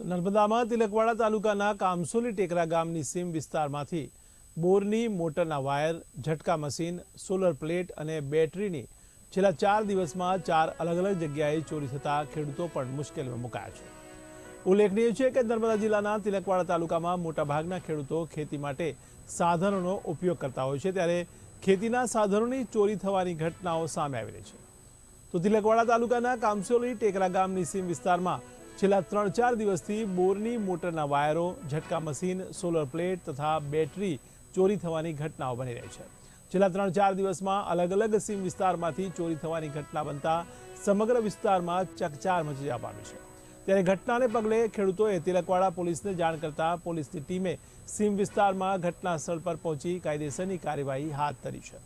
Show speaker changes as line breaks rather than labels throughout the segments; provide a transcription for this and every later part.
નર્મદામાં તિલકવાડા તાલુકાના કામસોલી ટેકરા ગામની સીમ વિસ્તારમાંથી બોરની મોટરના વાયર, ઝટકા મશીન, સોલર પ્લેટ અને બેટરીની છેલ્લા ચાર દિવસમાં ચાર અલગ અલગ જગ્યાએ ચોરી થતાં ખેડૂતો પણ મુશ્કેલીમાં મુકાયા છે. ઉલ્લેખનીય છે કે નર્મદા જિલ્લાના તિલકવાડા તાલુકામાં મોટાભાગના ખેડૂતો ખેતી માટે સાધનોનો ઉપયોગ કરતા હોય છે, ત્યારે ખેતીના સાધનોની ચોરી થવાની ઘટનાઓ સામે આવી રહી છે. તો તિલકવાડા તાલુકાના કામસોલી ટેકરા ગામની સીમ વિસ્તારમાં છેલ્લા ત્રણ ચાર દિવસથી બોરની મોટરના વાયરો, ઝટકા મશીન, સોલર પ્લેટ તથા બેટરી ચોરી થવાની ઘટનાઓ બની રહી છે. છેલ્લા ત્રણ ચાર દિવસમાં અલગ અલગ સીમ વિસ્તારમાંથી ચોરી થવાની ઘટના બનતા સમગ્ર વિસ્તારમાં ચકચાર મચી જવા પામી છે. ત્યારે ઘટનાને પગલે ખેડૂતોએ તિલકવાડા પોલીસને જાણ કરતા પોલીસની ટીમે સીમ વિસ્તારમાં ઘટના સ્થળ પર પહોંચી કાયદેસરની કાર્યવાહી હાથ ધરી છે.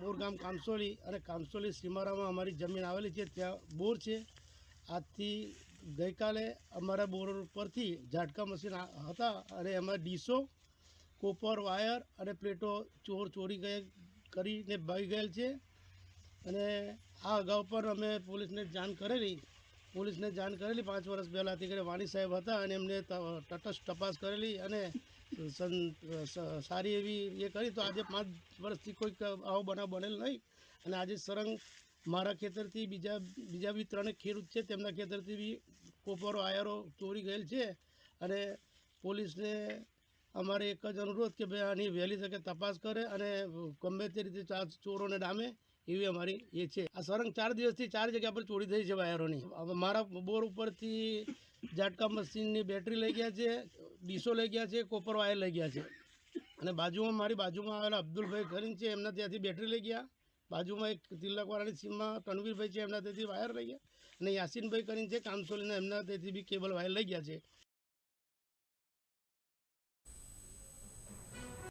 બોર ગામ કામસોલી અને કામસોલી સીમારામાં અમારી જમીન આવેલી છે. ત્યાં બોર છે. આજથી ગઈકાલે અમારા બોર ઉપરથી ઝાટકા મશીન હતા અને એમાં ડીસો કોપર, વાયર અને પ્લેટો ચોર ચોરી ગયે કરીને ભાગી ગયેલ છે. અને આ અગાઉ પણ અમે પોલીસને જાણ કરેલી, પોલીસને જાણ કરેલી પાંચ વર્ષ પહેલાંથી કે વાણી સાહેબ હતા અને એમને તટસ્થ તપાસ કરેલી અને સારી એવી એ કરી. તો આજે પાંચ વર્ષથી કોઈક આવો બનાવ બનેલ નહીં. અને આજે સરંગ મારા ખેતરથી બીજા બીજા બી ત્રણેક ખેડૂત છે, તેમના ખેતરથી બી કોપરો, આયરો ચોરી ગયેલ છે અને પોલીસને અમારે એક જ અનુરોધ કે ભાઈ આની વહેલી તકે તપાસ કરે અને ગમે તે રીતે ચાર ચોરોને ડામે, એવી અમારી એ છે. આ સરંગ ચાર દિવસથી ચાર જગ્યા પર ચોરી થઈ છે વાયરોની. મારા બોર ઉપરથી ઝાટકા મશીનની બેટરી લઈ ગયા છે, ડીસો લઈ ગયા છે, કોપર વાયર લઈ ગયા છે. અને બાજુમાં મારી બાજુમાં આવેલા અબ્દુલભાઈ ખરીન છે, એમના ત્યાંથી બેટરી લઈ ગયા. બાજુમાં એક તિલકવાળાની સીમમાં તણવીરભાઈ છે, એમના ત્યાંથી વાયર લઈ ગયા. અને યાસીનભાઈ કરીને છે કામસોલીના એમના તેથી બી કેબલ વાયર લઈ ગયા છે.